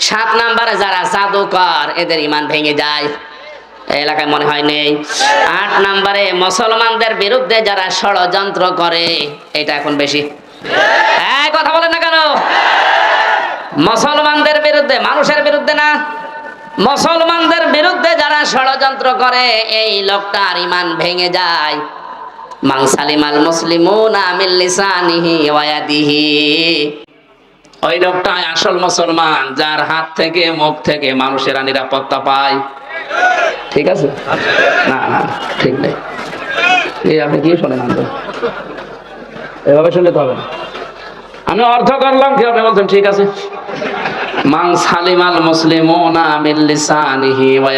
সাত নাম্বারে যারা জাদুকর, এদের ইমান ভেঙে যায়। এলাকায় মনে হয় নেই। আট নাম্বারে মুসলমানদের বিরুদ্ধে যারা ষড়যন্ত্র করে, এটা এখন বেশি। হ্যাঁ কথা বলেন না কেন? মুসলমানদের বিরুদ্ধে, মানুষের বিরুদ্ধে না। মুসলমানদের বিরুদ্ধে যারা ষড়যন্ত্র করে, এই লোকটার ইমান ভেঙে যায়। মান সালিমাল মুসলিমুনা মিন লিসানিহি ওয়া ইয়াদিহি। ওই লোকটাই আসল মুসলমান, যার হাত থেকে, মুখ থেকে মানুষেরা নিরাপত্তা পায়। ঠিক আছে? না না ঠিক নেই। এই আপনি কি শোনেন এভাবে শুনলে তো হবে আমি অর্থ করলাম, কি আপনি বলছেন? ঠিক আছে। মান সালিমাল মুসলিমুনা মিন লিসানিহি ওয়া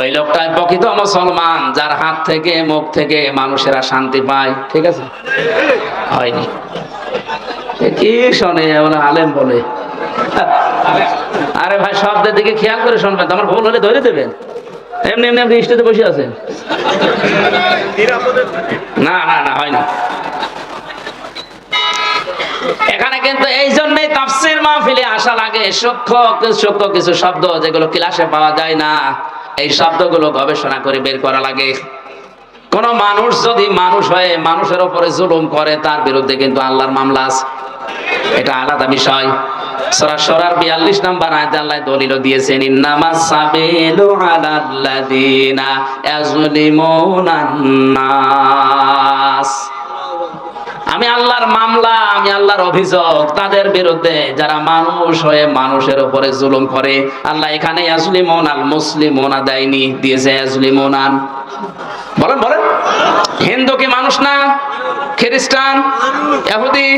ওই লোকটাই প্রকৃত মুসলমান, যার হাত থেকে, মুখ থেকে মানুষেরা শান্তি পায়। ঠিক আছে? হয়নি। আরে ভাই, শব্দের দিকে খেয়াল করে শুনবেন আমার ভুল হলে ধরে দেবেন। এমনি এমনি আপনি বসে আছেন। না না না হয়নি এখানে কিন্তু এই জন্যই তাফসির মাহফিলে আসা লাগে। সূক্ষ্ম সূক্ষ্ম কিছু শব্দ যেগুলো ক্লাসে পাওয়া যায় না। এই শব্দগুলো গবেষণা করে বের করা লাগে। কোন মানুষ যদি মানুষ হয়ে মানুষের ওপরে জুলুম করে, তার বিরুদ্ধে কিন্তু আল্লাহর মামলা আছে। এটা আলাদা বিষয়। সূরা সরার 42 নাম্বার আয়াতে আল্লাহ দলিল দিয়েছেন আমি আল্লাহর মামলা, আমি আল্লাহর অভিযোগ, তাদের বিরুদ্ধে যারা মানুষ হয়ে মানুষের উপরে জুলুম করে, আল্লাহ এখানে আসলিমন আল মুসলিমোনা দেয়নি, দিয়েছে আসলিমোনান বলেন বলেন। হিন্দু কি মানুষ না? খ্রিস্টান? এহুদি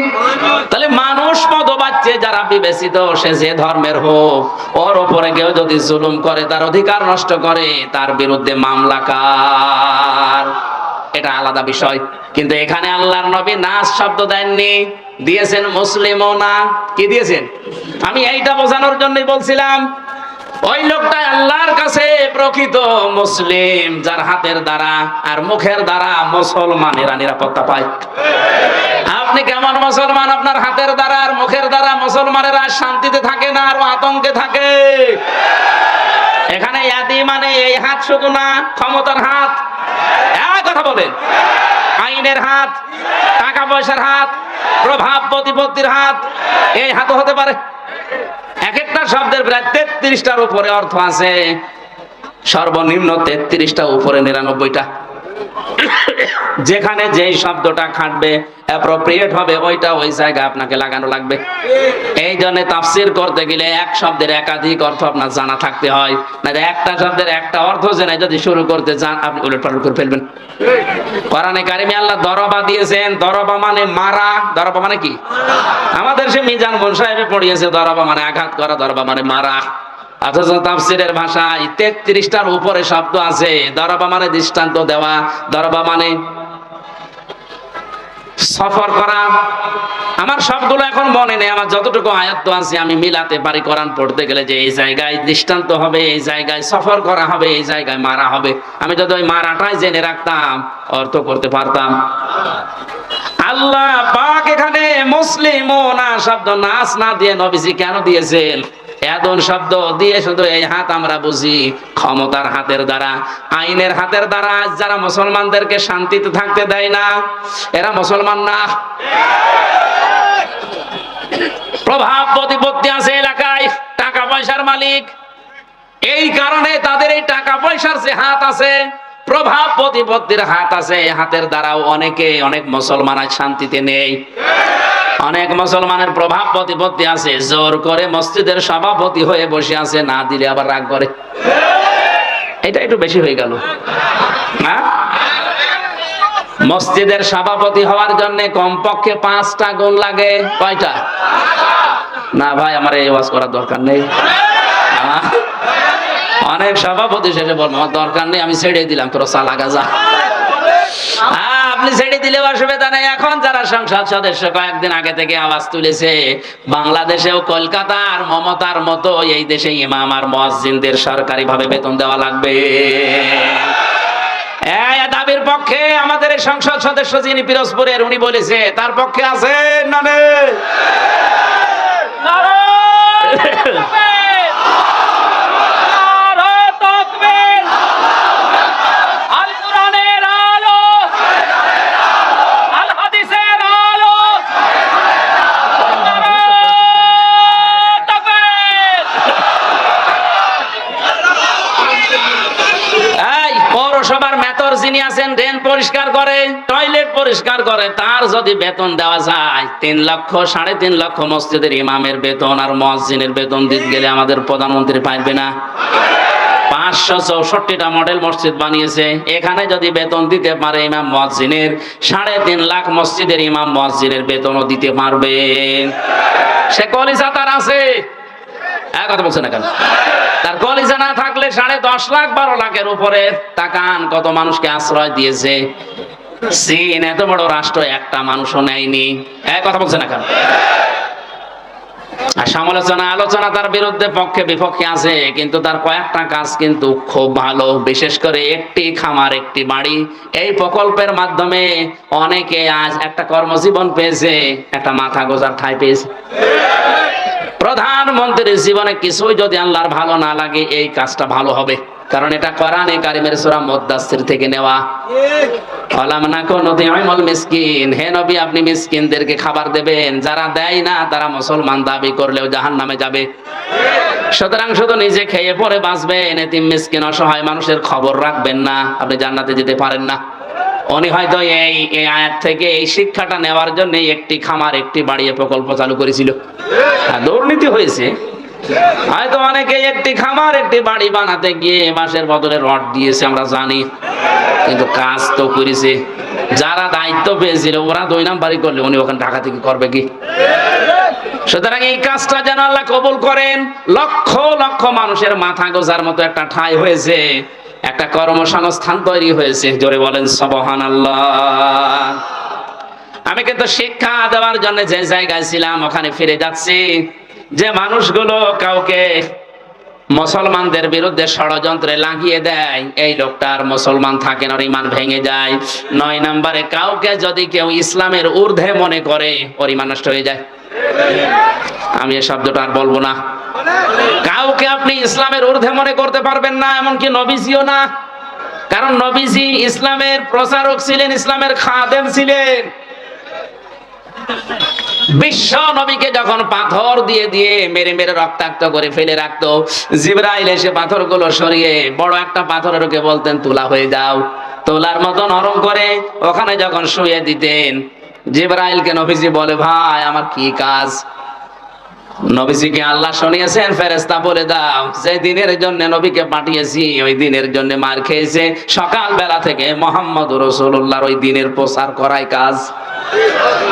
তাহলে মানুষ মতবাচ্চে যারা বিবেচিত, সে যে ধর্মের হোক, ওর উপরে কেউ যদি জুলুম করে, তার অধিকার নষ্ট করে, তার বিরুদ্ধে মামলা কার? এটা আলাদা বিষয়। কিন্তু এখানে আল্লাহর নবী নাস শব্দ দেননি, দিয়েছেন মুসলিমও না। কি দিয়েছেন? আমি এইটা বোঝানোর জন্যই বলছিলাম, ওই লোকটা আল্লাহর কাছে প্রকৃত মুসলিম, যার হাতের দ্বারা আর মুখের দ্বারা মুসলমানেরা নিরাপত্তা পায়। আপনি কেমন মুসলমান? আপনার হাতের দ্বারা আর মুখের দ্বারা মুসলমানেরা শান্তিতে থাকে না আর আতঙ্কে থাকে? এখানে ইয়াদি মানে এই হাত শুধু না, ক্ষমতার হাত। কথা বলেন। আইনের হাত, টাকা পয়সার হাত, প্রভাব প্রতিপত্তির হাত, এই হাত হতে পারে। এক একটা শব্দের প্রায় তেত্রিশটার উপরে অর্থ আছে। সর্বনিম্ন তেত্রিশটা উপরে নিরানব্বইটা। যেখানে যেই শব্দটা খাটবে অ্যাপ্রোপ্রিয়েট হবে, ওইটা ওই জায়গায় আপনাকে লাগানো লাগবে। এই জন্য তাফসির করতে গেলে এক শব্দের একাধিক অর্থ আপনার জানা থাকতে হয়। না একটা শব্দের একটা অর্থ জেনে যদি শুরু করতে চান, আপনি উলট পালট করে ফেলবেন। কোরআনে কারিমে আল্লাহ দরবা দিয়েছেন। দরবা মানে মারা। দরবা মানে কি? আমাদের সে মিজান বোন সাহেবে পড়িয়েছে, দরবা মানে আঘাত করা, দরবা মানে মারা। অথচ তাফসিরের ভাষায় তেত্রিশটার উপরে শব্দ আছে। দরবা মানে দৃষ্টান্ত দেওয়া। দরবা মানে সফর করা। আমার সবগুলো এখন মনে নেই, আমার যতটুকু আয়ত্ত আছে আমি মিলাতে পারি কোরআন পড়তে গেলে যে এই জায়গায় দৃষ্টান্ত হবে, এই জায়গায় সফর করা হবে, এই জায়গায় মারা হবে। আমি যদি ওই মারাটাই জেনে রাখতাম, অর্থ করতে পারতাম। আল্লাহ পাক এখানে মুসলিম না, শব্দ নাচ না দিয়ে নবীজি কেন দিয়েছেন? এদন শব্দ দিয়ে শুধু এই হাত আমরা বুঝি। ক্ষমতার হাতের দ্বারা, আইনের হাতের দ্বারা আজ যারা মুসলমানদেরকে শান্তিতে থাকতে দেয় না, এরা মুসলমান না। প্রভাব প্রতিপত্তি আছে এলাকায়, টাকা পয়সার মালিক। এই কারণে তাদের এই টাকা পয়সার যে হাত আছে প্রভাব প্রতিপত্তির হাত আছে হাতের দ্বারাও অনেকে, অনেক মুসলমান শান্তিতে নেই। অনেক মুসলমানের প্রভাব প্রতিপত্তি আছে, জোর করে মসজিদের সভাপতি হয়ে বসে আছে, না দিলে আবার রাগ করে। এটা একটু বেশি হয়ে গেল। মসজিদের সভাপতি হওয়ার জন্য কমপক্ষে পাঁচটা গুণ লাগে। কয়টা? না ভাই, আমার এই ওয়াজ করার দরকার নেই। অনেক সভাপতি শেষে বলব আমার দরকার নেই আমি ছেড়ে দিলাম তোর সালা গাজা। হ্যাঁ, আপনি ছেড়ে দিলে অসুবিধা নেই এখন যারা সংসদ সদস্য কয়েকদিন আগে থেকে আওয়াজ তুলেছে বাংলাদেশেও কলকাতার মমতার মতো এই দেশে ইমাম আর মসজিদদের সরকারি ভাবে বেতন দেওয়া লাগবে। দাবির পক্ষে আমাদের এই সংসদ সদস্য যিনি পিরোজপুরের উনি বলেছে তার পক্ষে আছে না আছেন, ড্রেন পরিষ্কার করে, টয়লেট পরিষ্কার করে, তার যদি বেতন দেওয়া যায়, তিন লক্ষ, সাড়ে তিন লক্ষ মসজিদের ইমামের বেতন আর মসজিদের বেতন দিতে গেলে আমাদের প্রধানমন্ত্রী পাইবে না। পাঁচশো চৌষট্টিটা মডেল মসজিদ বানিয়েছে, এখানে যদি বেতন দিতে পারে ইমাম মসজিদের, সাড়ে তিন লাখ মসজিদের ইমাম মসজিদের বেতনও দিতে পারবে। সে কলিজা তার আছে। এক কথা বলছে না কেন? তার কলিজা না থাকলে সাড়ে দশ লাখ বারো লাখের উপরে তাকান, কত মানুষকে আশ্রয় দিয়েছে। চীন এত বড় রাষ্ট্র, একটা মানুষও নেয়নি। এক কথা বলছে না কেন? আর সমালোচনা, আলোচনা তার বিরুদ্ধে পক্ষে বিপক্ষে আছে, কিন্তু তার কয়েকটা কাজ কিন্তু খুব ভালো। বিশেষ করে একটি খামার, একটি বাড়ি। এই প্রকল্পের মাধ্যমে অনেকে আজ একটা কর্মজীবন পেয়েছে, একটা মাথা গোজার ঠাই পেয়েছে। প্রধানমন্ত্রীর জীবনে কিছুই যদি আল্লাহর ভালো না লাগে, এই কাজটা ভালো হবে। কারণ এটা কোরআনে কারিমের সূরা মুদ্দাসসির থেকে নেওয়া। অলাম না কোন নদীমল মিসকিন। হে নবী আপনি মিসকিনদেরকে খাবার দেবেন। যারা দেয় না তারা মুসলমান দাবি করলেও জাহান্নামে যাবে। সুতরাং শুধু নিজে খেয়ে পরে বাঁচবেন। এতিম মিসকিন অসহায় মানুষের খবর রাখবেন না। আপনি জান্নাতে যেতে পারেন না। উনি হয়তো এই এই আয়াত থেকে এই শিক্ষাটা নেওয়ার জন্য একটি খামার একটি বাড়িয়ে প্রকল্প চালু করেছিল। হ্যাঁ, দুর্নীতি হয়েছে। হয়তো অনেকে একটি খামার, একটি বাড়ি বানাতে গিয়ে বাঁশের বদলে রড দিয়েছে, আমরা জানি। কিন্তু কাজ তো করেছে। যারা দায়িত্ব পেয়েছিল, ওরা দুই নাম্বারই করলে, উনি ওখানে ঢাকা থেকে করবে কি? সুতরাং এই কাজটা যেন আল্লাহ কবুল করেন, লক্ষ লক্ষ মানুষের মাথা গোজার মতো একটা ঠাঁই হয়েছে, একটা কর্মসংস্থান তৈরি হয়েছে। জোরে বলেন সবহান আল্লাহ আমি কিন্তু শিক্ষা দেওয়ার জন্য যে জায়গায় ছিলাম, ওখানে ফিরে যাচ্ছি। যে মানুষগুলো কাউকে মুসলমানদের বিরুদ্ধে ষড়যন্ত্রে লাগিয়ে দেয়, এই লোকটার মুসলমান থাকে না ইমান ভেঙে যায়। নয় নম্বরে, কাউকে যদি কেউ ইসলামের ঊর্ধ্বে মনে করে, ওর ইমান নষ্ট হয়ে যায়। আমি এই শব্দটা আর বলব না। কাউকে আপনি ইসলামের ঊর্ধ্বে মনে করতে পারবেন না, এমনকি নবীজিও না। কারণ নবীজি ইসলামের প্রচারক ছিলেন, ইসলামের খাদেম ছিলেন। বিশ্ব নবীকে যখন পাথর দিয়ে দিয়ে মেরে মেরে রক্তাক্ত করে ফেলে রাখতো, জিব্রাইল এসে পাথরগুলো সরিয়ে বড় একটা পাথরের ওকে বলতেন, তোলা হয়ে যাও। তোলার মতো নরম করে ওখানে যখন শুয়ে দিতেন, জিব্রাইলকে নবীজি বলে, ভাই, আমার কি কাজ? নবীজিকে আল্লাহ শুনিয়েছেন ফেরেস্তা বলে দাও, যে দিনের জন্য নবীকে পাঠিয়েছি, ওই দিনের জন্য মার খেয়েছে। সকাল বেলা থেকে মোহাম্মদ রসুল্লাহর ওই দিনের প্রচার করাই কাজ।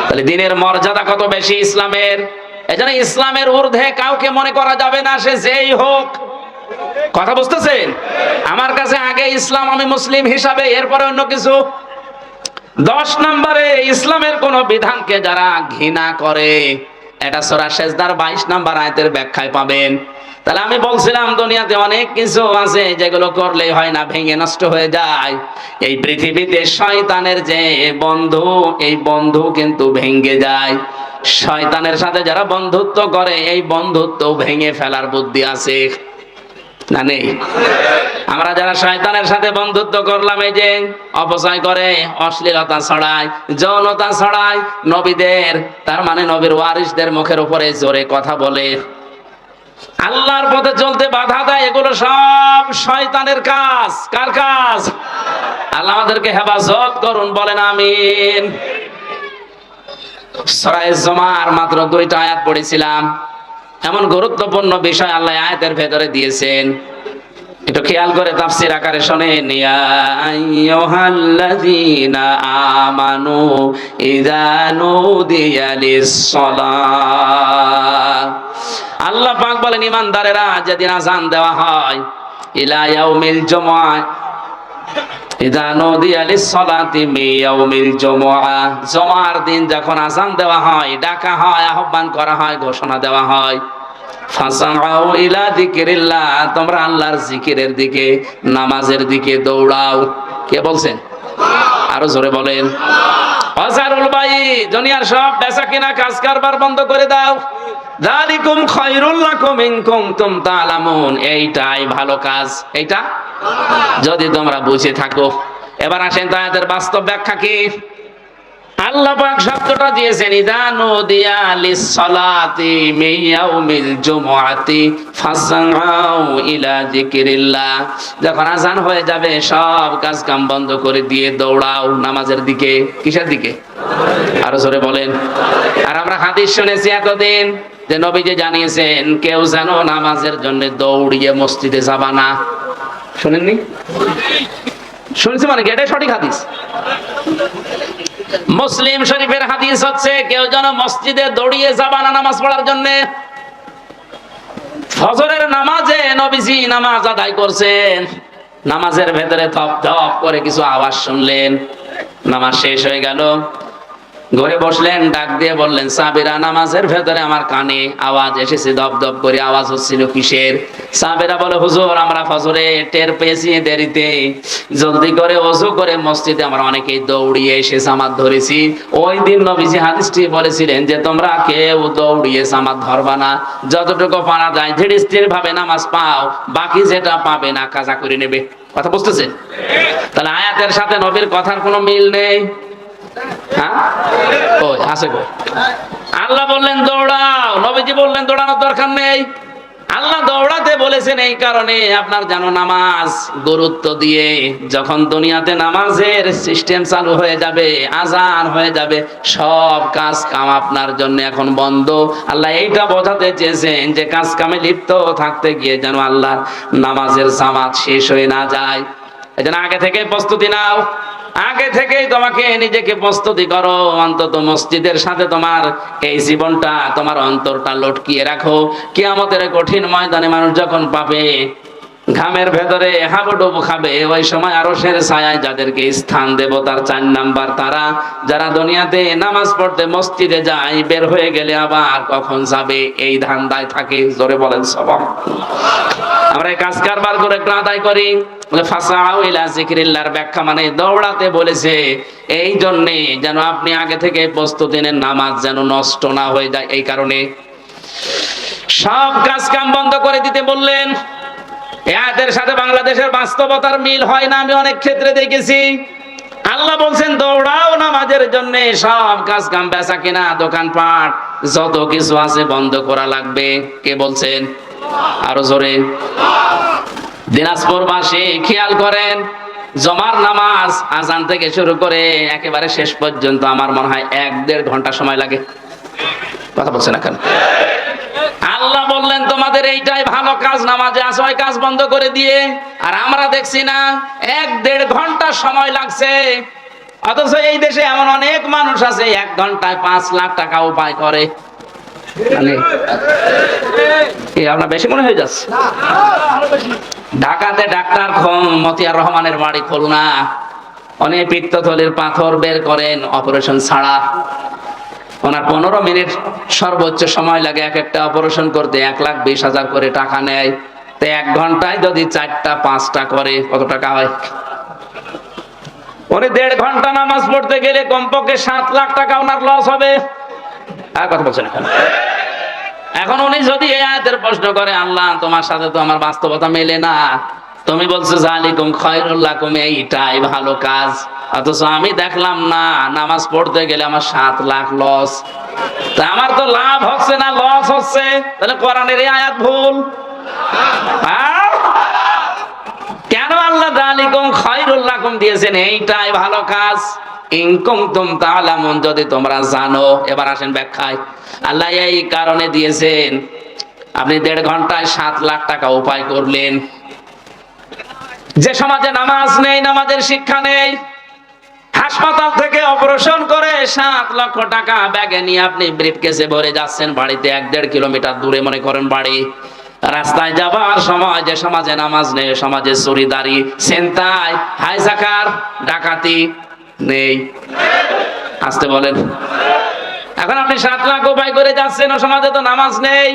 তাহলে দিনের মর্যাদা কত বেশি ইসলামের? এজন্য ইসলামের ঊর্ধ্বে কাউকে মনে করা যাবে না, সে যেই হোক। কথা বুঝতেছেন? আমার কাছে আগে ইসলাম, আমি মুসলিম হিসাবে, এরপরে অন্য কিছু। দশ নম্বরে ইসলামের কোন বিধানকে যারা ঘৃণা করে এটা সোরা শেষদার বাইশ নাম্বার আয়তের ব্যাখ্যায় পাবেন। তাহলে আমি বলছিলাম, দুনিয়াতে অনেক কিছু আছে যেগুলো করলে হয় না, ভেঙে নষ্ট হয়ে যায়। এই পৃথিবীতে শয়তানের যে বন্ধু, এই বন্ধু কিন্তু ভেঙে যায়। শয়তানের সাথে যারা বন্ধুত্ব করে, এই বন্ধুত্ব ভেঙে ফেলার বুদ্ধি আছে। না নেই। আমরা যারা শয়তানের সাথে বন্ধুত্ব করলাম, এই যে অপচয় করে, অশ্লীলতা ছড়ায়, যৌনতা ছড়ায়, নবীদের, তার মানে নবীর ওয়ারিসদের মুখের উপরে জোরে কথা বলে। আল্লাহর পথে চলতে বাধা দেয়, এগুলো সব শয়তানের কাজ। কার কাজ? আল্লাহ আমাদেরকে হেফাজত করুন, বলেন আমিন। সরাই জমার মাত্র দুইটা আয়াত পড়েছিলাম। এমন গুরুত্বপূর্ণ বিষয় আল্লাহ আয়াতের ভেতরে দিয়েছেন। একটু খেয়াল করে তাফসির আকারে শোনেন, ইয়া আমানু ইযা নুদিয়া আল্লাহ পাক বলেন, ইমানদারেরা যেদিন আজান দেওয়া হয়, ইলা ইয়াউমিল জুমআ দিন যখন দেওয়া হয়, ডাকা হয়, আহ্বান করা হয়, ঘোষণা দেওয়া হয়। তোমরা আল্লাহর জিকিরের দিকে, নামাজের দিকে দৌড়াও। কে বলছেন? আরও জোরে বলেন। অজারুল ভাই দুনিয়ার সব বেচা কিনা কাজ কারবার বন্ধ করে দাও। যালিকুম খায়রুল লাকুম ইন কুনতুম তাআলামুন এইটাই ভালো কাজ। এইটা? যদি তোমরা বুঝে থাকো। এবার আসেন তো আয়াতের বাস্তব ব্যাখ্যা কি? আল্লাহ পাক শব্দটা দিয়েছেন ইদানু দিয়া লিসসালাতি মিয়াউমিল জুমআতি ফাসআউ ইলা যিকরিল্লাহ। যখন আজান হয়ে যাবে, সব কাজ কাম বন্ধ করে দিয়ে দৌড়াও নামাজের দিকে। কিসের দিকে? আরও জোরে বলেন। আর আমরা হাদিস শুনেছি এতদিন। যে নবীজি জানিয়েছেন, কেউ যেন নামাজের জন্য দৌড়িয়ে মসজিদে যাবা না। শুনেননি? শুনেছি মানে এটাই সঠিক হাদিস। মুসলিম শরীফের হাদিস হচ্ছে, কেউ যেন মসজিদে দৌড়িয়ে যাবা না নামাজ পড়ার জন্য। ফজরের নামাজে নবীজি নামাজ আদায় করছেন। নামাজের ভেতরে থপ থপ করে কিছু আওয়াজ শুনলেন। নামাজ শেষ হয়ে গেল। ঘরে বসলেন, ডাক দিয়ে বললেন, সাবেরা, নামাজের ভেতরে আমার কানে আওয়াজ এসেছে, দপ দপ করে আওয়াজ হচ্ছিল কিসের? সাবেরা বলে, হুজুর, আমরা ফজরে টের পেয়েছি দেরিতে। জলদি করে ওযু করে মসজিদে আমরা অনেকেই দৌড়িয়ে এসে জামাত ধরেছি। ওই দিন নবীজি হাদিসটি বলেছিলেন যে, তোমরা কেউ দৌড়িয়ে জামাত ধরবা না। যতটুকু পারা যায় ধীরে স্থির ভাবে নামাজ পাও, বাকি যেটা পাবে না, কাজা করে নেবে। কথা বুঝতেছেন তাহলে আয়াতের সাথে নবীর কথার কোনো মিল নেই। হ্যাঁ? আল্লাহ বললেন, দৌড়াও। নবীজি বললেন, দৌড়ানোর দরকার নেই। আল্লাহ দৌড়াতে বলেছেন, এই কারণে আপনার জানো নামাজ গুরুত্ব দিয়ে যখন দুনিয়াতে নামাজের সিস্টেম চালু হয়ে যাবে, আজান হয়ে যাবে, সব কাজ কাম আপনার জন্য এখন বন্ধ। আল্লাহ এইটা বোঝাতে চেয়েছেন যে, কাজ কামে লিপ্ত থাকতে গিয়ে যেন আল্লাহ নামাজের জামাত শেষ হয়ে না যায়। এই জন্য আগে থেকে প্রস্তুতি নাও। আগে থেকেই তোমাকে নিজেকে প্রস্তুতি করো। অন্তত মসজিদের সাথে তোমার এই জীবনটা, তোমার অন্তরটা লটকিয়ে রাখো। কিয়ামতের কঠিন ময়দানে মানুষ যখন পাবে ঘামের ভেতরে হাবুডুবু খাবে। ওই সময় আরও সের ছায়ায় যাদেরকে স্থান দেব, তার চার নাম্বার তারা। যারা দুনিয়াতে নামাজ পড়তে মসজিদে যায়, বের হয়ে গেলে আবার কখন যাবে? এই ধান্দায় থাকে। জোরে বলেন সবাই আমরা কাজ কারবার করে একটু আদায় করি। মানে দৌড়াতে বলেছে, এই জন্যে যেন আপনি আগে থেকে প্রস্তুতি নেন, নামাজ যেন নষ্ট না হয়ে যায়। এই কারণে সব কাজ কাম বন্ধ করে দিতে বললেন। এদের সাথে বাংলাদেশের বাস্তবতার মিল হয় না, আমি অনেক ক্ষেত্রে দেখেছি। আল্লাহ বলছেন, দৌড়াও নামাজের জন্য, সব কাজ কাম বেচা কিনা, দোকানপাট, যত কিছু আছে বন্ধ করা লাগবে। কে বলছেন? আরও জোরে। দিনাজপুর বাসী খেয়াল করেন, জমার নামাজ, আজান থেকে শুরু করে একেবারে শেষ পর্যন্ত আমার মনে হয় এক দেড় ঘণ্টা সময় লাগে। কথা বলছেন এখন আল্লাহ বললেন, তোমাদের এইটাই ভালো কাজ, নামাজে আসো কাজ বন্ধ করে দিয়ে। আর আমরা দেখছি না, এক দেড় ঘণ্টা সময় লাগছে। অথচ এই দেশে এমন অনেক মানুষ আছে, এক ঘন্টায় পাঁচ লাখ টাকা উপায় করে। মানে আপনার বেশি মনে হয়ে যাচ্ছে। ঢাকাতে ডাক্তার মতিয়ার রহমানের বাড়ি খুলনা। অনেক পিত্তথলির পাথর বের করেন, অপারেশন ছাড়া। ওনার পনেরো মিনিট সর্বোচ্চ সময় লাগে এক একটা অপারেশন করতে। এক লাখ বিশ হাজার করে টাকা নেয়। তো এক ঘন্টায় যদি চারটা, পাঁচটা করে, কত টাকা হয়? উনি দেড় ঘণ্টা নামাজ পড়তে গেলে কমপক্ষে সাত লাখ টাকা ওনার লস হবে। আর কথা বলছেন এখন। এখন উনি যদি এই আয়াতের প্রশ্ন করে, আল্লাহ, তোমার সাথে তো আমার বাস্তবতা মেলে না। তুমি বলছো, জালিকুম খয়রুল্লাকুম এইটাই ভালো কাজ। অথচ আমি দেখলাম না, নামাজ পড়তে গেলে আমার সাত লাখ লস তা আমার তো লাভ হচ্ছে না লস হচ্ছে। তাহলে কোরআনের এই আয়াত ভুল। কেন আল্লাহ জালিকুম খয়রুল্লাকুম দিয়েছেন? এইটাই ভালো কাজ। ইনকুম তুম তালামুন যদি তোমরা জানো। এবার আসেন ব্যাখ্যায়। আল্লাহ এই কারণে দিয়েছেন। আপনি দেড় ঘন্টায় সাত লাখ টাকা উপায় করলেন। যে সমাজে নামাজ নেই, নামাজের শিক্ষা নেই, হাসপাতাল থেকে অপারেশন করে সাত লক্ষ টাকা ব্যাগে নিয়ে আপনি ব্রিফকেসে ভরে যাচ্ছেন বাড়িতে এক দেড় কিলোমিটার দূরে, মনে করেন বাড়ি। রাস্তায় যাবার সময় যে সমাজে নামাজ নেই, সমাজে চুরিদারি, সেন্তাই হাইজাকার ডাকাতি নেই। আসতে বলেন। এখন আপনি সাত লাখ উপায় করে যাচ্ছেন, ও সমাজে তো নামাজ নেই।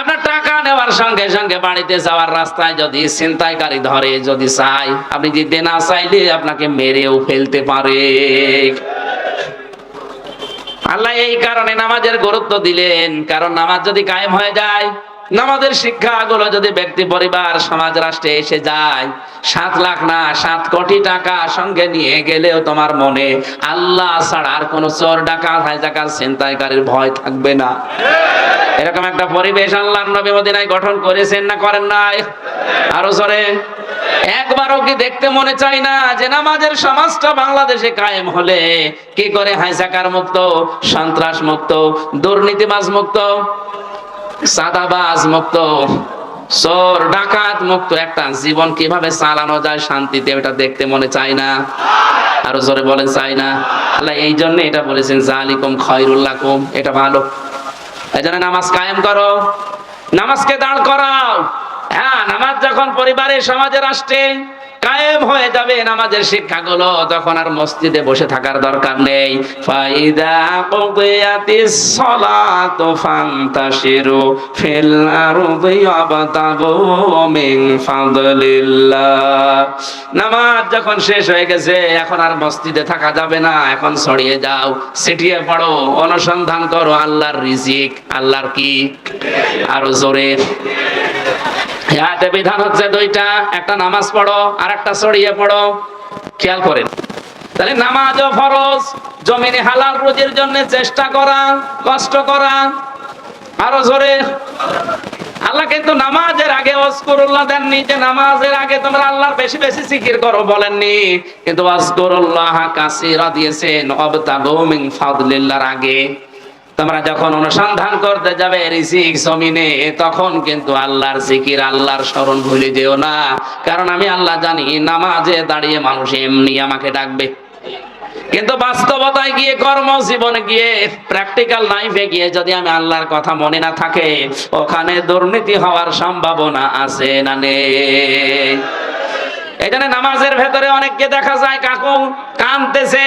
আপনার টাকা নেওয়ার সঙ্গে সঙ্গে বাড়িতে যাওয়ার রাস্তায় যদি ছিনতাইকারী ধরে, যদি চাই আপনি দিতে না চাইলে আপনাকে মেরেও ফেলতে পারে। আল্লাহ এই কারণে নামাজের গুরুত্ব দিলেন, কারণ নামাজ যদি কায়েম হয়ে যায় নামাজের শিক্ষাগুলো যদি ব্যক্তি, পরিবার, সমাজ, রাষ্ট্রে এসে যায়, সাত লাখ না, সাত কোটি টাকা সঙ্গে নিয়ে গেলেও তোমার মনে আল্লাহ ছাড়া আর কোনো চোর, ডাকাত হাইজাকাত ছিনতাইকারীর ভয় থাকবে না। এরকম একটা পরিবেশ আল্লাহর নবী মদিনায় গঠন করেছেন না করেন নাই? আরও জোরে। একবারও কি দেখতে মনে চাই না যে নামাজের সমাজটা বাংলাদেশে কায়েম হলে কি করে হাইজাকার মুক্ত, সন্ত্রাস মুক্ত, দুর্নীতিবাজ মুক্ত? সাদাবাজ মুক্ত, চোর, ডাকাত মুক্ত একটা জীবন কীভাবে চালানো যায় শান্তিতে ওটা দেখতে মনে চায় না। আরও জোরে বলেন চাই না। আল্লাহ এই জন্য এটা বলেছেন, জালিকুম খয়রুল্লাকুম এটা ভালো। এই জন্য নামাজ কায়েম করো, নামাজকে দাঁড় করাও। হ্যাঁ নামাজ যখন পরিবারে সমাজে রাষ্ট্রে কায়েম হয়ে যাবে নামাজের শিক্ষাগুলো, তখন আর মসজিদে বসে থাকার দরকার নেই। নামাজ যখন শেষ হয়ে গেছে, এখন আর মসজিদে থাকা যাবে না। এখন ছড়িয়ে যাও, ছিটিয়ে পড়ো, অনুসন্ধান করো, আল্লাহর রিজিক, আল্লাহর কি? আরও জোরে। হাতে বিধান হচ্ছে দুইটা, একটা নামাজ পড়ো আর একটা ছড়িয়ে পড়ো। খেয়াল করেন। তাহলে নামাজ ও ফরজ, জমিনে হালাল রুজির জন্য চেষ্টা করা, কষ্ট করা। আরও জোরে। আল্লাহ কিন্তু নামাজের আগে ওয়াজকুরুল্লাহ দেননি, যে নামাজের আগে তোমরা আল্লাহর বেশি বেশি জিকির করো বলেননি। কিন্তু ওয়াজকুরুল্লাহ কাসীরা দিয়েছেন, ওয়াবতাগু মিন ফাদলিল্লাহর আগে। তোমরা যখন অনুসন্ধান করতে যাবে রিজিক জমিনে, তখন কিন্তু আল্লাহর জিকির, আল্লাহর স্মরণ ভুলে যেও না। কারণ আমি আল্লাহ জানি, নামাজে দাঁড়িয়ে মানুষ এমনি আমাকে ডাকবে। কিন্তু বাস্তবতায় গিয়ে, কর্মজীবনে গিয়ে প্র্যাকটিক্যাল লাইফে গিয়ে যদি আমি আল্লাহর কথা মনে না থাকে, ওখানে দুর্নীতি হওয়ার সম্ভাবনা আছে না নেই? জন্য নামাজের ভেতরে অনেককে দেখা যায়, কাকু কানতেছে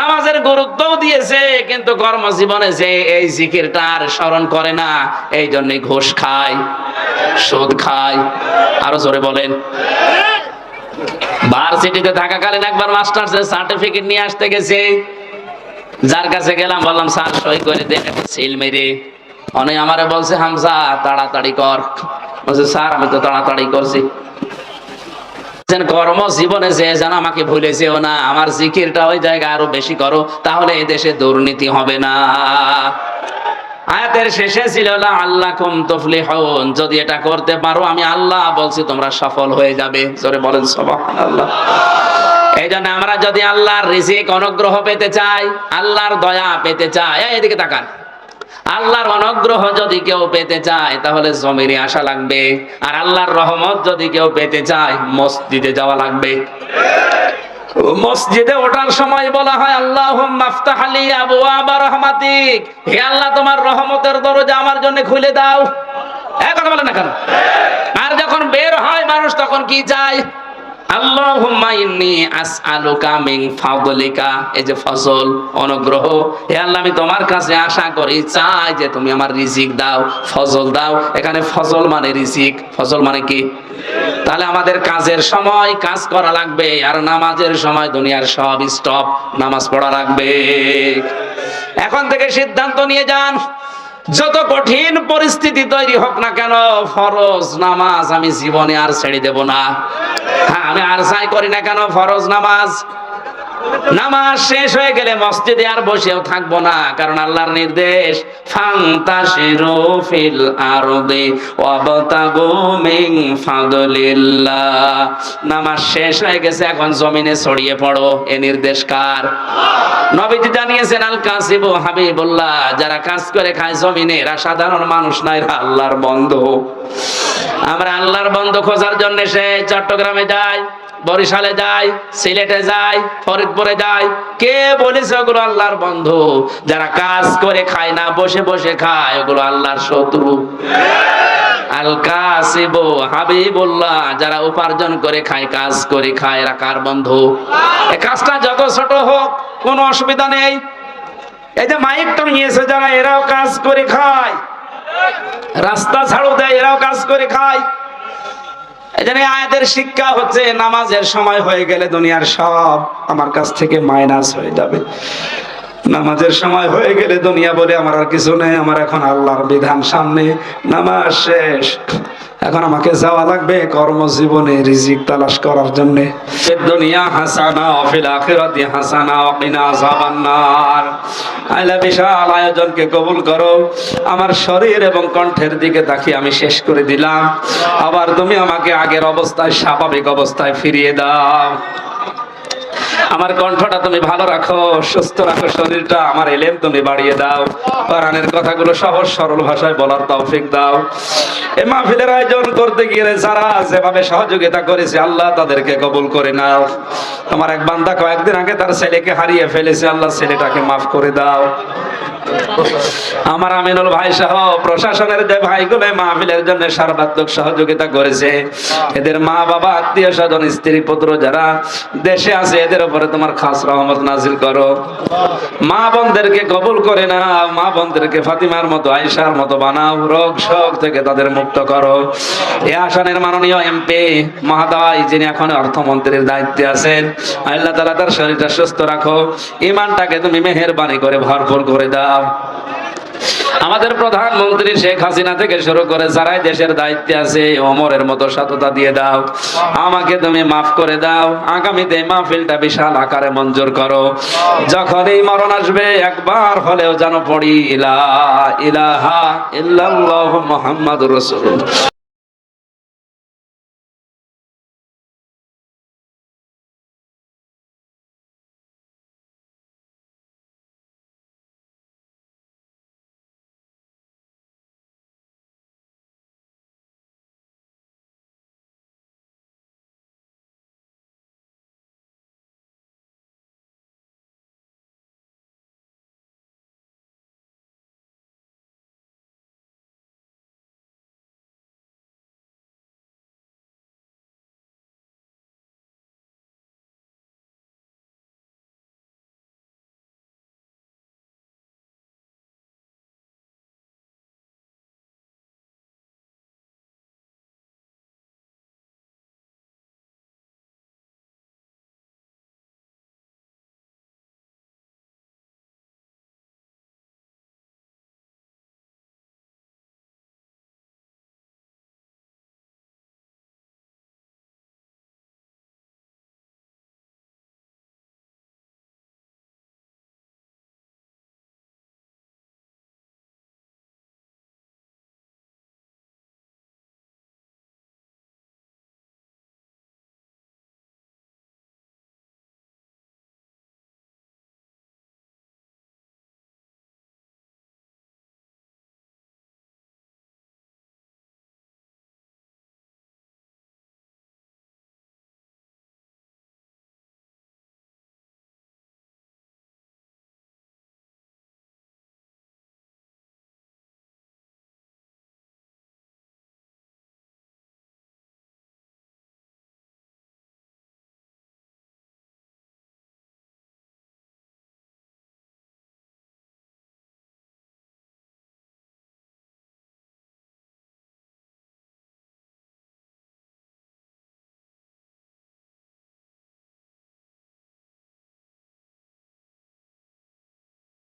নামাজের গুরুত্বও দিয়েছে, কিন্তু কর্মজীবনে যে এই জিকিরটা আর স্মরণ করে না, এই জন্য ঘোষ খায়, সুদ খায়। আরও জোরে বলেন। ভার্সিটিতে থাকাকালীন একবার মাস্টার সার্টিফিকেট নিয়ে আসতে গেছে। যার কাছে গেলাম, বললাম, স্যার, সই করে দেন একটা সিল মেরে। অনেক আমারে বলছে, হামজা, তাড়াতাড়ি কর। বলছে, স্যার, আমি তো তাড়াতাড়ি করছি। কর্ম জীবনে যে যেন আমাকে ভুলে যেও না, আমার জিকিরটা ওই জায়গায় আরও বেশি করো, তাহলে এই দেশে দুর্নীতি হবে না। আয়াতের শেষে ছিল লা আল্লাকুম তুফলিহুন, যদি এটা করতে পারো, আমি আল্লাহ বলছি তোমরা সফল হয়ে যাবে। জোরে বলেন, সুবহানাল্লাহ। এই জন্য আমরা যদি আল্লাহর রিজিক অনুগ্রহ পেতে চাই, আল্লাহর দয়া পেতে চাই এদিকে তাকান। আল্লাহর অনুগ্রহ যদি কেউ পেতে চায়, তাহলে জমিনে আসা লাগবে। আর আল্লাহর রহমত যদি কেউ পেতে চায়, মসজিদে যাওয়া লাগবে। মসজিদে ওঠার সময় বলা হয় আল্লাহ মাফতাহালি আবু আবার রহমাতিক। হে আল্লাহ, তোমার রহমতের দরজা আমার জন্য খুলে দাও। কথা বলে না কেন? আর যখন বের হয় মানুষ, তখন কি চায়? আসআলুকা মিন রিজিক মানে কি? তাহলে আমাদের কাজের সময় কাজ করা লাগবে, আর নামাজের সময় দুনিয়ার সব স্টপ নামাজ পড়া লাগবে। এখন থেকে সিদ্ধান্ত নিয়ে যান। যত কঠিন পরিস্থিতি তৈরি হোক না কেন, ফরজ নামাজ আমি জীবনে আর ছেড়ে দেব না। হ্যাঁ আমি আর চাই করি না কেন, ফরজ নামাজ। নামাজ শেষ হয়ে গেলে মসজিদে আর বসেও থাকব না, কারণ আল্লাহর নির্দেশ ফিল নামাজ শেষ হয়ে গেছে, এখন জমিনে ছড়িয়ে পড়ো, এ নির্দেশ কার? নবীজি জানিয়েছেন আল কাসিবু হাবিবুল্লাহ, যারা কাজ করে খায় জমিনে, এরা সাধারণ মানুষ না এরা আল্লাহর বন্ধু। আমরা আল্লাহর বন্ধ খোঁজার জন্য সে চট্টগ্রামে যাই বরিশালে যায়, সিলেটে যায়, ফরিদপুরে যায়। কে বলেছে ওগুলো আল্লাহর বন্ধু? যারা কাজ করে খায় না, বসে বসে খায়, ওগুলো আল্লাহর শত্রু। যারা উপার্জন করে খায়, কাজ করে খায়, এরা কার বন্ধু? এই কাজটা যত ছোট হোক, কোনো অসুবিধা নেই। এই যে মাইকটা নিয়েছে যারা, এরাও কাজ করে খায়। রাস্তা ছাড়ু দেয়, এরাও কাজ করে খায়। এখানে আয়াতের শিক্ষা হচ্ছে নামাজের সময় হয়ে গেলে দুনিয়ার সব আমার কাছ থেকে মাইনাস হয়ে যাবে। নামাজের সময় হয়ে গেলে দুনিয়া বলে আমার আর কিছু নেই, আমার এখন আল্লাহর বিধান সামনে। নামাজ শেষ। এখন আমাকে যাওয়া লাগবে কর্মজীবনে রিজিক তালাশ করার জন্য। দুনিয়া হাসানা আখিরাতি হাসানা বিশাল আয়োজনকে কবুল করো। আমার শরীর এবং কণ্ঠের দিকে তাকিয়ে আমি শেষ করে দিলাম। আবার তুমি আমাকে আগের অবস্থায় স্বাভাবিক অবস্থায় ফিরিয়ে দাও। আমার কণ্ঠটা তুমি ভালো রাখো, সুস্থ রাখো, শরীরটা আমার এলেম তুমি বাড়িয়ে দাও। কোরআনের কথাগুলো সহজ, সরল ভাষায় বলার তৌফিক দাও। এ মাহফিলের আয়োজন করতে গিয়ে যারা যেভাবে সহযোগিতা করেছে, আল্লাহ তাদেরকে কবুল করে নাও। তোমার এক বান্দা কয়েকদিন আগে তার ছেলেকে হারিয়ে ফেলেছে, আল্লাহ ছেলেটাকে মাফ করে দাও। আমার আমিনুল ভাই সহ প্রশাসনের যে ভাইগুলো মাহফিলের জন্য সর্বাত্মক সহযোগিতা করেছে। এদের মা বাবা, আত্মীয় স্বজন, স্ত্রী, পুত্র যারা দেশে আছে, এদের উপরে তোমার খাস রহমত নাজিল করো। মা বোনদেরকে কবুল করে নাও, মা বোনদেরকে ফাতিমার মতো, আয়েশার মতো বানাও, রোগ শোক থেকে তাদের মুক্ত করো। এ আসনের মাননীয় এমপি মহাদয়, যিনি এখন অর্থমন্ত্রীর দায়িত্বে আছেন, আল্লাহ তালা তার শরীরটা সুস্থ রাখো। ইমানটাকে তুমি মেহেরবানি করে ভরপুর করে দাও। আমাদের প্রধানমন্ত্রী শেখ হাসিনা থেকে শুরু করে যারাই দেশের দায়িত্বে আছে অমরের মতো সততা দিয়ে দাও। আমাকে তুমি মাফ করে দাও। আগামীতে মাহফিলটা বিশাল আকারে মঞ্জুর করো। যখন এই মরণ আসবে, একবার হলেও যেন পড়ি ইলা ইলাহা ইল্লাল্লাহু মুহাম্মাদুর রাসূলুল্লাহ।